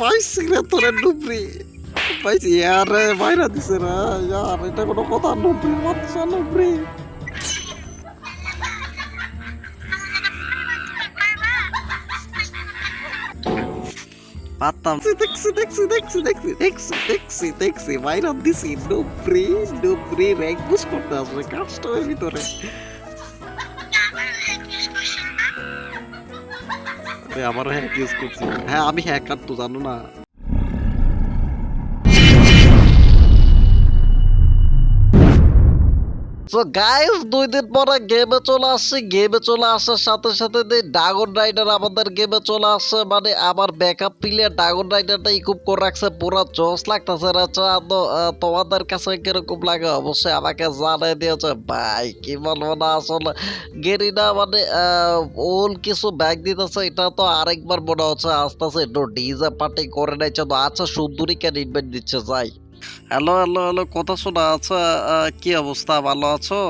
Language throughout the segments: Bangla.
পাইছি রে তোরে ডুবরি পাইছি, আরে বাইরা দিছে রে ইয়ার এটা কোনো কথা ডুবরি বাচ্চা ডুবরি পারতাম। দেখছি দেখছি দেখছি দেখছি দেখছি দেখছি দেখছি বাইরা দিছি ডুবরি ডুবরি পুশ করতে আসবে কাস্টমের ভিতরে। হ্যাক ইউজ করছি। হ্যাঁ আমি হ্যাঁ তো জানো না? তো গাইস দুই দিন পরে গেমে চলে আসছি। গেমে চলে আসার সাথে সাথে ড্রাগন রাইডার আমাদের গেমে চলে আসছে মানে আমার ব্যাকআপ প্লেয়ার ড্রাগন রাইডারটা ইকুপ করে রাখছে। পুরো জোস লাগতেছে রাচা তোমাদের কাছে কীরকম লাগে? অবশ্যই আমাকে জানাই দিয়েছে। ভাই, কি বলব না, আসলে গেরিনা মানে ওল কিছু ব্যাগ দিতেছে, এটা তো আরেকবার মনে হচ্ছে আস্তে আস্তে একটু ডিজে পার্টি করে নিচ্ছে তো আচ্ছা সুন্দরীকে ইনভাইট দিচ্ছে? যাই। হ্যালো হ্যালো হ্যালো কথা শোনা। আচ্ছা কি অবস্থা? ভালো আছো?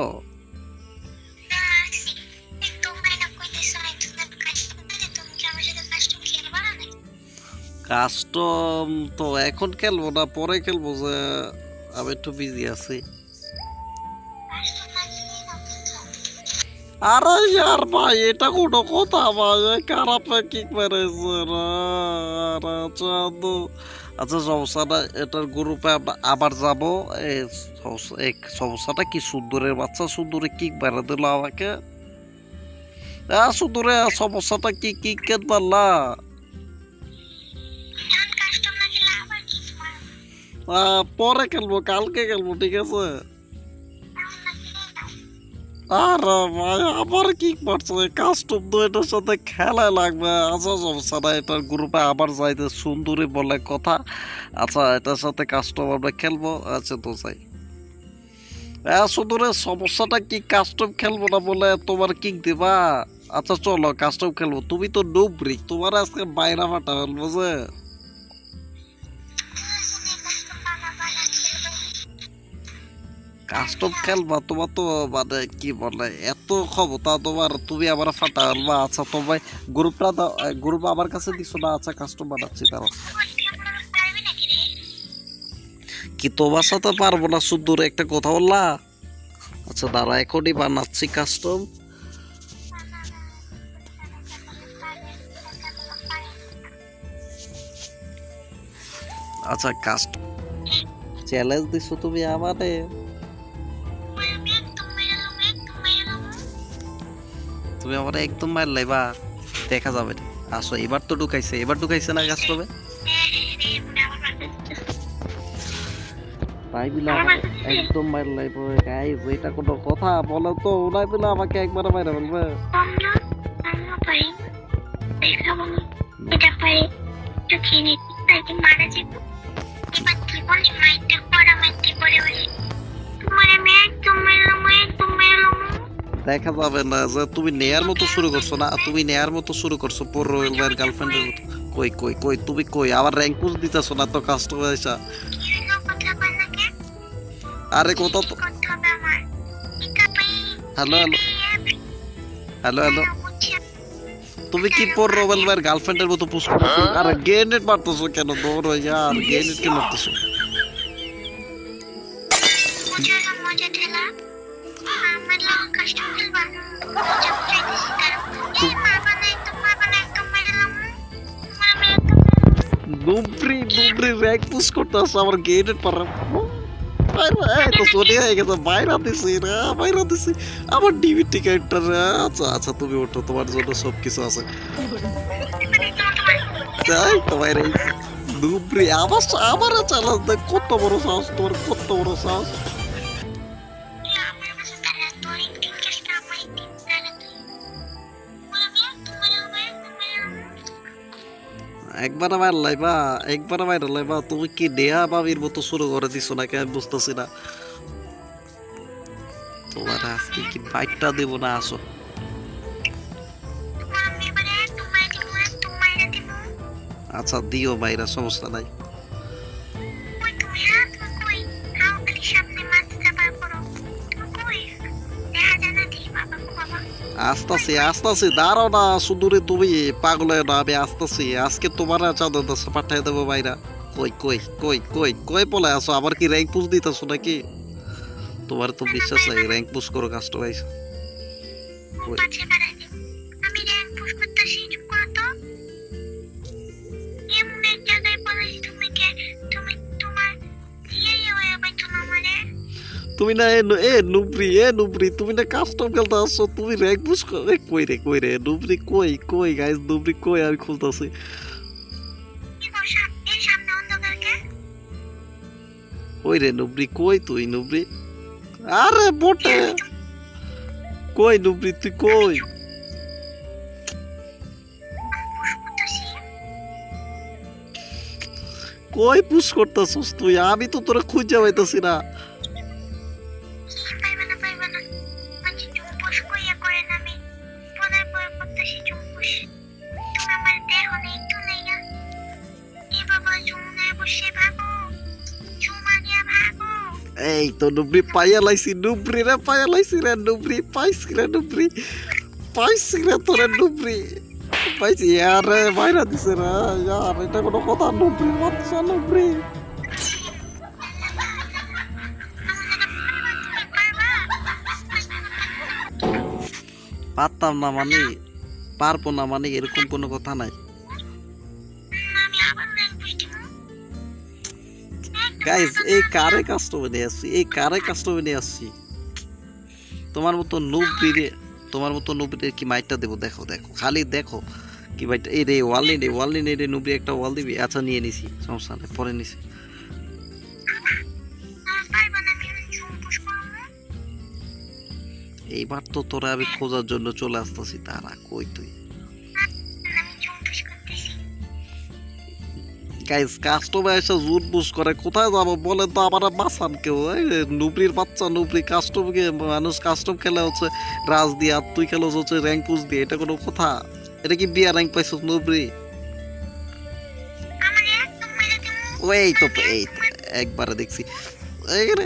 কাস্টম তো এখন খেলব না পরে খেলব যে আমি একটু বিজি আছি। আরে আর ভাই এটা কোনো কথা ভাই খারাপ কি মেরেছে। আরে চাঁদু। আচ্ছা সমস্যাটা এটার গ্রুপে আবার যাব। এই সমস্যাটা কি সুন্দরের বাচ্চা? সুন্দরে কিক মেরে দিল আমাকে? হ্যাঁ সুন্দরে সমস্যাটা কি কি কেন পারলা? পরে খেলব কালকে খেলব ঠিক আছে? আরে আবার কি করছে? কাস্টম তো এটার সাথে খেলা লাগবে। আচ্ছা সমস্যা না, এটার গ্রুপে আবার যাইতে সুন্দরী বলে কথা। আচ্ছা এটার সাথে কাস্টম আমরা খেলব। আচ্ছা তো চাই হ্যাঁ সুন্দরের সমস্যাটা কি কাস্টম খেলব না বলে তোমার কিক দিবা? আচ্ছা চলো কাস্টম খেলব। তুমি তো ডুবরি তোমার আজকে বাইরা ফাটা ফেলব যে কাস্টম খেলবা তোমার তো মানে কি বলে, এত ক্ষমতা তোমার, তুমি আবার ফাটা ফেলবা আচ্ছা তোমায় গ্রুপটা গ্রুপ আমার কাছে দিছো না আচ্ছা কাস্টম বানাচ্ছি তারা কি তোমার সাথে পারব না, সুন্দর একটা কথা বললা? আচ্ছা দাঁড়া, এখনই বানাচ্ছি কাস্টম আচ্ছা কাস্ট চ্যালেঞ্জ দিছো তুমি আমারে। তুমি আমার একদম মার লাইবা দেখা যাবে। আসো এবার তো ঢুকাইছে এবার ঢুকাইছে না তাই বিলা একদম মার লাইব এটা কোনো কথা বলো তো ওলাই বিলা আমাকে একবার মাইরা বলবে এটা পারে একটু খেয়ে নিচ্ছি তাই মারা যাব এবার কি বলছি মাইকটা করা মাইকটা করে বলি তোমার আমি একদম দেখা যাবে না যে তুমি নেয়ার মতো শুরু করছ না তুমি নেয়ার মতো শুরু করছ। পর রয়েল ভাইয়ের গার্লফ্রেন্ডের মতো। কই কই কই, তুমি কই? আবার র্যাঙ্ক পুশ দিতেছো না তো কাস্টমার এসা? আরে কথা তো হ্যালো হ্যালো হ্যালো হ্যালো তুমি কি পর রোবেল ভাইয়ের গার্লফ্রেন্ডের মতো করছ? আরে গ্রেনেড মারতেছো কেন? দৌড় হয়ে যা, আর গ্রেনেড কে মারতেছো? দুবরি দুবরি র্যাঙ্ক পুশ করতেছে আমার গ্রেনেড পার তো চলে হয়ে গেছে বাইরা দিছি রে বাইরা দিছি। আমার ডিবি টিকেটটা আচ্ছা আচ্ছা তুমি ওঠো তোমার জন্য সব কিছু আছে। তাই তোমার এই দুবরি আমার আমার চ্যালেঞ্জ দেখ কত বড় সাহস তোমার কত বড় সাহস? একবার আমার লাইবা একবার আমার লাইবা তুমি কি নেয়া বাবির মতো শুরু করে দিছো নাকি আমি বুঝতেছি না। তোমার আজকে কি বাইকটা দেবো না আসো। আচ্ছা দিও বাইরা সমস্যা নাই। আসতাছি আসতাছি দাঁড়াও না সুদূরে তুমি পাগল না আমি আসতাছি আজকে তোমার চাঁদের দশটা পাঠিয়ে দেবো বাইরা কই কই কই কই কই বলে আসো আবার কি র্যাঙ্ক পুষ দিতেছো নাকি? তোমার তো বিশ্বাস নাই র্যাঙ্ক পুশ করো কাস্টমাইজ আমি র্যাঙ্ক করতেছি এমন এক জায়গায় তুমি না এ নুবরি এ নুবরি তুমি না কাস্টম খেলতে আসছো তুমি র্যাঙ্ক পুশ করো কই রে কই রে নুবরি কই কই গাইস নুবরি কই আমি খুলতাছি। কি গো সাম- এই সামনে অন্ধকার কে? ওই রে নুবরি কই তুই নুবরি? আরে বটে! কই নুবরি তুই কই? কই পুশ করতেছিস তুই? আমি তো তোরা খুঁজে পাইতেছি না। এই তো নুবরি পাইয়া লাইছি নুবরি রে পাইয়া লাইছি রে, নুবরি পাইছি রে, নুবরি পাইছি রে তোরে নুবরি। পাইছি, আরে বাইরা দিছে রে ইয়ার এটা কোনো কথা, নুবরি বাচ্চা নুবরি। পারতাম না মানে পারব না মানে এরকম কোনো কথা নাই। গাইজ এই কারে কাস্টমার নিয়ে আসছি এই কারে কাস্টমার নিয়ে আসছি তোমার মতো নুবরিরে তোমার মতো নুবরির কি মাইটটা দেবো? দেখো দেখো, খালি দেখো কি মাইটটা এই রে ওয়াল নেই রে ওয়াল নেই রে নুবরি একটা ওয়াল দিবি আচ্ছা নিয়ে নিছি, সমস্যা নেই, পরে নিছি। এইবার তো তোরা আমি খোঁজার জন্য চলে আসতেছি, তারা কই তুই? গাইজ কাস্টমার এসে জুট বুস করে কোথায় যাব বলে তো আমার বাসান কেউ? এই নুবরির বাচ্চা নুবরি কাস্টমকে মানুষ কাস্টম খেলে হচ্ছে রাজ দিয়ে আর তুই খেলো হচ্ছে র্যাঙ্ক পুস দিয়ে এটা কোনো কথা? এটা কি বিয়া র্যাঙ্ক পাইছ নুবরি ওই তো এই একবারে দেখছি। এই রে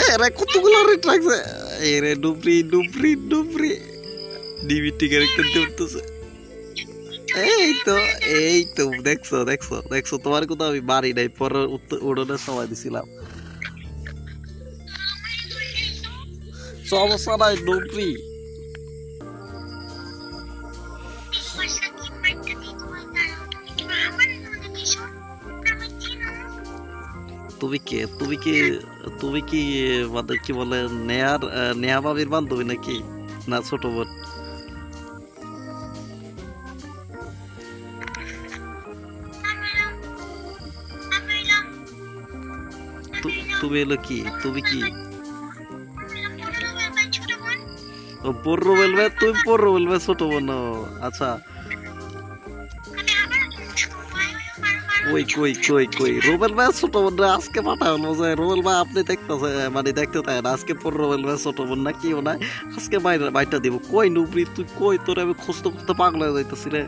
এ রে কতগুলো রেট রাখছে এই রে নুবরি নুবরি নুবরি ডিবিটি ক্যারেক্টার দিতেছে এই তো এই তো দেখছ দেখছ দেখছ, তোমার কথা আমি বাড়ি নাই পরে উত্ত- সময় দিছিলাম। সমস্যা নাই দ্বারা তুমি কি, তুমি কে, তুমি কি মানে কি বলে, নেয়ার নেয়া বাবির বান্ধবী নাকি? না ছোট বোন? তুমি এলো কি? তুমি কি? বলবে, তুমি বলবে, ছোট বোন। আচ্ছা। কই কই কই রুবেল ভাই, ছোট বোন আজকে পাঠা হলো যে রুবেল ভাই আপনি দেখতেছে মানে দেখতে থাকেন আজকে পর রুবেল ভাই ছোট বোন না, কি না? আজকে বাইরে বাইটা দিব। কই নুবরি, তুই কই? তোর আমি খুঁজতে খুঁজতে পাগল যাইতেছি রে।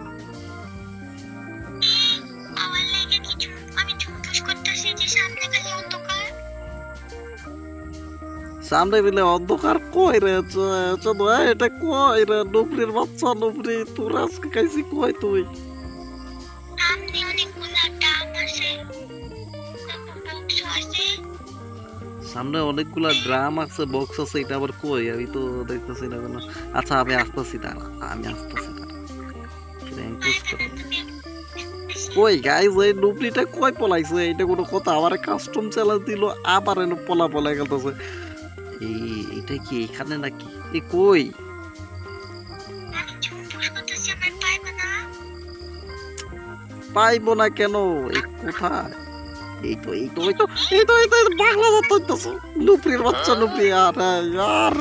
সামনে মিলে অন্ধকার কই রে? চল এটা কই রে? নুবরির বাচ্চা নুবরি তোর আজকে খাইছি কই তুই? সামনে অনেকগুলা ড্রাম আছে বক্স আছে এটা আবার কই? আমি তো দেখতেছি না কেন। আচ্ছা আমি আসতেছি দাঁড়া আমি আসতেছি করো। কই গাইজ এই নুবরিটা কই পলাইছে? এটা কোনো কথা আমার কাস্টম চ্যালেঞ্জ দিল আবার এনে পলা পলাই গেলতেছে। এই, এটা কি এখানে নাকি? এ কই? পাইবো না কেন? এই কোথায়? এই তো এই তো এই তো এই তো এই তো বাংলা যাচ্ছে নুপরির বাচ্চা নুপরি আর আর,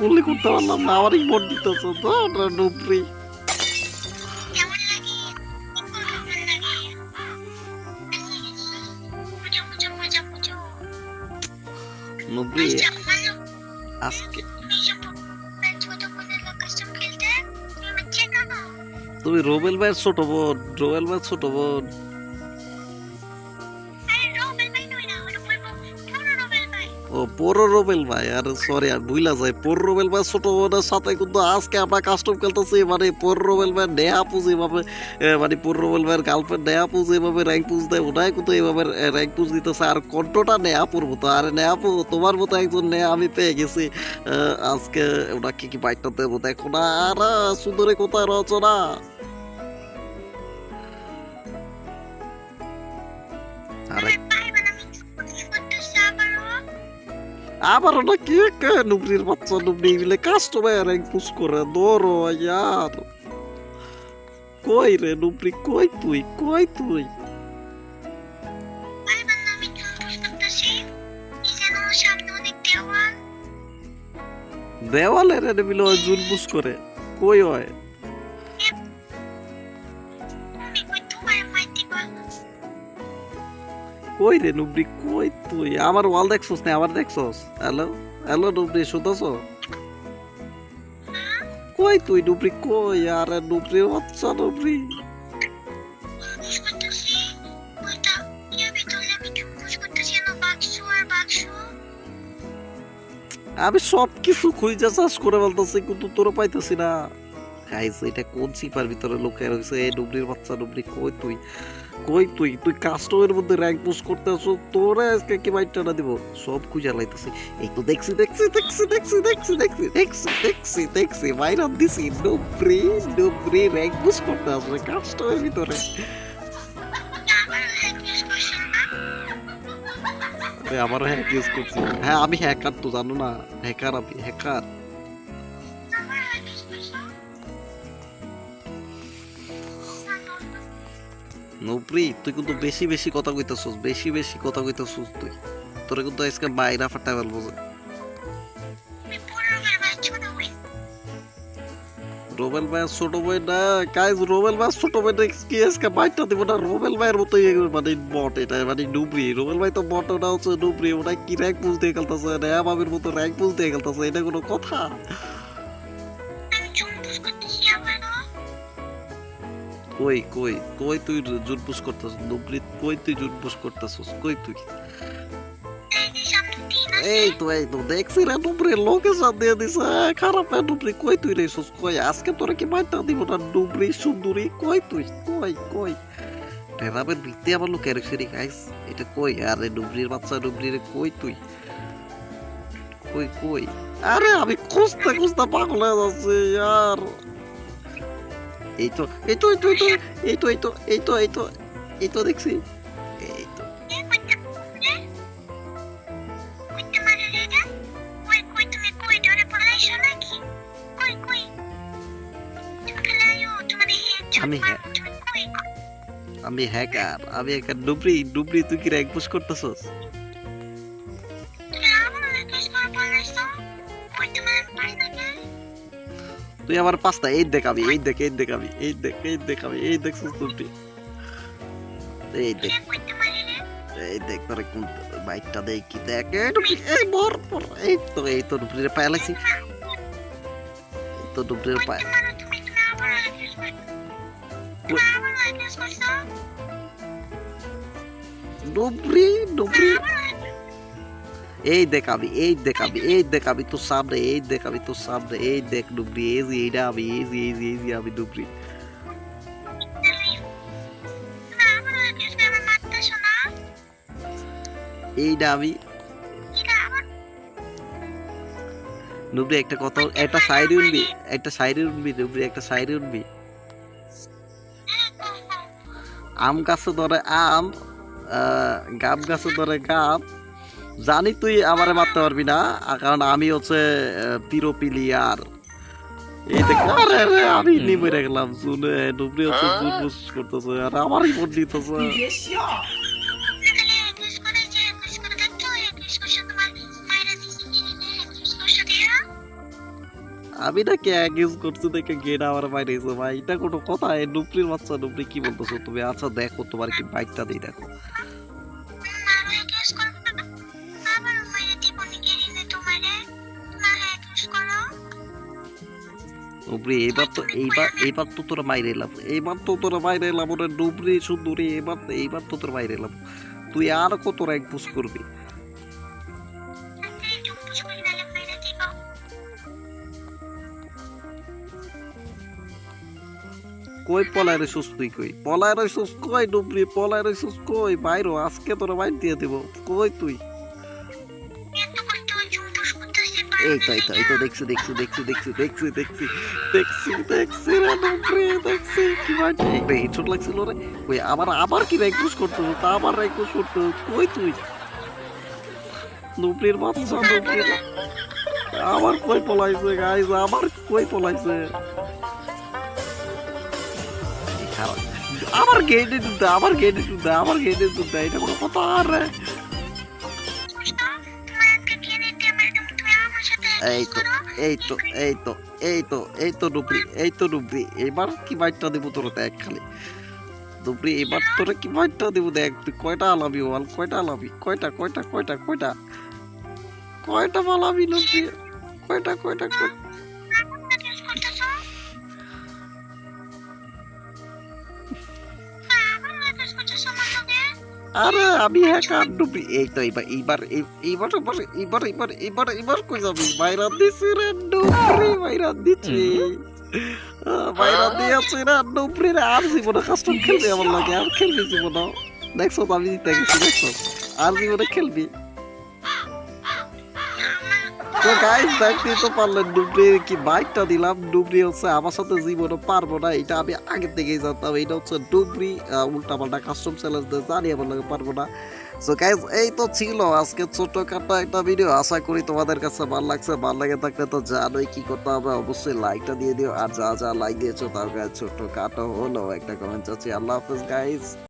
গুলি করতে পারলাম না আমার ইমোট দিতেছে তো নুপরি নুপরি আজকে। তুমি রোবেল ভাইয়ের ছোট বোন রোবেল ভাইয়ের ছোট বোন। পনেরো রোবেল ভাই, আর সরি আর ভুলা যায়, পনেরো রোবেল ভাই ছোট বোনের সাথে কিন্তু আজকে আমরা কাস্টম খেলতেছি মানে পনেরো রোবেল ভাই নেহা পুজ এভাবে মানে পনেরো রোবেল ভাইয়ের গার্লফ্রেন্ড নেহা পুজ এভাবে র্যাঙ্ক পুজ দেয় ওটাই কিন্তু এভাবে র্যাঙ্ক পুজ দিতেছে, আর কণ্ঠটা নেহা পুর মতো, আর নেহা পু তোমার মতো একজন নেহা আমি পেয়ে গেছি আজকে ওনাকে কি বাইকটা দেবো, দেখো না, আর সুন্দরী কোথায় রয়েছ না আবার না কি কে নুবরির বাচ্চা নুবরি মিলে কাস্টমার এক পুষ করে? দরো ইয়ার কই রে নুবরি কই তুই? কই তুই? দেওয়ালে। রে বিলো জুল পুষ করে। কই হয়? কই রে নুবরি? কই তুই? আমার ওয়াল দেখছস না, আমার দেখছস? হ্যালো হ্যালো নুবরি, শুনতেছ? কই তুই নুবরি? কই? আরে নুবরি, বাচ্চা নুবরি। আমি সব কিছু খুঁজে চাষ করে বলতেছি কিন্তু তোর পাইতেছি না। গাইস এটা কোন চিপার ভিতরে লোকে রয়েছে এই ডুবলির বাচ্চা ডুবলি কই তুই? কই তুই? তুই কাস্টমের মধ্যে র্যাঙ্ক পুশ করতে তোরে আজকে কি বাইটটা না দিব? সব খুঁজে লাইতেছি। এই তো দেখছি দেখছি দেখছি দেখছি দেখছি দেখছি দেখছি দেখছি দেখছি। বাইরান দিছি, ডুবরি ডুবরি র্যাঙ্ক পুশ করতে আসবে কাস্টমের ভিতরে। না আমারও হ্যাক ইউজ করছি। হ্যাঁ আমি হ্যাকার তো, জানো না? হ্যাকার আমি হ্যাকার নুপ্রি তুই কিন্তু বেশি বেশি কথা কইতাছস, বেশি বেশি কথা কইতাছস তুই। তোরে কিন্তু আজকে বাইরা ফাটা ফেলব রোবেল ভাই ছোট ভাই না কাজ রোবেল ভাই ছোট ভাই না, কি আজকে বাইরটা দিব না? রোবেল ভাইয়ের মতোই মানে বট এটা মানে নুবরি। রোবেল ভাই তো বট ওটা হচ্ছে নুবরি, ওটা কি র্যাঙ্ক পুজ দিয়ে খেলতেছে? নয়া বাবির মতো র্যাঙ্ক পুজ দিয়ে খেলতেছে, এটা কোনো কথা? কই কই কই তুই জুট পুশ করতেছ? নুবরি কই তুই জুট পুশ করতেছস? কই তুই? এই তো এই তো, দেখছি রে ডুবরি লোকেশন দিয়ে দিছে। খারাপ রে ডুবরি, কই তুই রে সুস কই, আজকে তোরা কি মাইটা দিব না, ডুবরি, সুন্দরী? কই তুই? কই কই? টেরাবের ভিত্তি আমার লোক এরকম গাইস। এটা কই? আরে ডুবরির বাচ্চা, ডুবরি রে, কই তুই? কই কই? আরে আমি খুঁজতে খুঁজতে পাগল হয়ে যাচ্ছি ইয়ার এই তো এই তো এই তো এই তো এই তো এই তো এই তো দেখছি। এই তো আমি হ্যাঁ। আমি হ্যাকার, আমি একটা ডুবরি ডুবরি তুই কি র্যাঙ্ক পুশ করতেছস? তুই আমার পাঁচটা এই দেখাবি এই দেখ এই দেখাবি এই দেখ এই দেখাবি এই দেখছিস তুই এই দেখ এই দেখ তোর কোন বাইকটা দেখি দেখ এই বর পর এই তো এই তো ডুবরির পায়ে লাগছি এই তো ডুবরির পায়ে ডুবরি ডুবরি এই দেখ আমি, এই দেখ আমি, এই দেখ আমি তোর সামনে, এই দেখ আমি তোর সামনে, এই দেখ ডুবরি এই যে এইটা আমি, এই যে এই যে এই যে আমি ডুবরি এইটা আমি। নুবরি একটা কথা একটা সাইডে উঠবি, একটা সাইডে উঠবি নুবরি একটা সাইডে উঠবি। আম গাছে ধরে আম গাম গাছে ধরে গাম। জানি তুই আমারে মারতে পারবি না কারণ আমি হচ্ছে পিরো পিলিয়ার। এই দেখ আরে আরে আমি নিমে গেলাম শুনে ডুবরি হচ্ছে জুন করতেছে আর আমারই নিতেছে ইউজ করে যে ইউজ করে দেখছ ইউজ করছ আমি ইউজ দেখে গেট আমার মাইরেছে ভাই। এটা কোনো কথা ডুবরির বাচ্চা ডুবরি কি বলতেছো তুমি? আচ্ছা দেখো তোমার কি বাইকটা দিই দেখো। ডুবরি এবার তো এইবার এবার তো তোরা বাইরে এলাম। এবার তো তোরা বাইরে এলাম ওরে ডুবরি সুন্দরী এবার এইবার তো তোরা বাইরে এলাম। তুই আর কত এক পুশ করবি? কই পলারে সুস তুই কই? পলারে সুস কই ডুবরি? পলারে সুস কই? বাইরো, আজকে তোরা বাইর দিয়ে দিব। কই তুই? এই তো এই তো দেখছি দেখছি দেখছি দেখছি দেখছি দেখছি দেখছি দেখছি দেখছি কি ভাই রে লাগছিল রে। কই আবার আবার কি রেকুশ করতে তা আবার রেকুশ করতে কই তুই? ডুবরির বাচ্চা ডুবরির আবার কই পলাইছে গাইস আবার কই পলাইছে। আবার গেটে দুধ আবার গেটে দুধ আবার গেটে দুধ এটা কোনো কথা আর এই তো এই তো এই তো এই তো এই তো ডুবরি এই ডুবরি এবার কি বাইটটা দেবো তোর দেখ খালি। ডুবরি এবার তোরে কি বাইটটা দেবো দেখ, তুই কয়টা আলাবি ওয়াল কয়টা আলাবি, কয়টা কয়টা কয়টা কয়টা? কয়টা বলাবি ডুবরি কয়টা কয়টা কয়টা? আরে আমি হ্যাকার ডুবরি এই তো এইবার এইবার এই- এইবার এবার এইবার এইবার এইবার এইবার কই যাবি? বাইরা দিছি রে ডুবরি বাইরা দিছি। বাইরা দিয়েছি রে ডুবরি রে আর জীবনে কাস্টম খেলবি আমার লাগে আর খেলবি জীবনে দেখছ তো আমি জিতে গেছি দেখছ? আর জীবনে খেলবি? গাইস দেখতে তো পারলেন ডুবরি কি বাইকটা দিলাম। ডুবরি হচ্ছে আমার সাথে জীবনে পারব না, এটা আমি আগে থেকেই জানতাম। এটা হচ্ছে ডুবরি উল্টা পাল্টা কাস্টম চ্যালেঞ্জ জানি আমার লাগে পারব না। সো গাইস এই তো ছিল আজকে ছোটখাটো একটা ভিডিও আশা করি তোমাদের কাছে ভালো লাগছে। ভালো লাগে থাকলে তো জানোই কি করতে হবে। অবশ্যই লাইকটা দিয়ে দিও। আর যা যা লাইক দিয়েছ, তার কাছে ছোট্ট খাটো হলো একটা কমেন্ট চাচ্ছি। আল্লাহ হাফেজ গাইস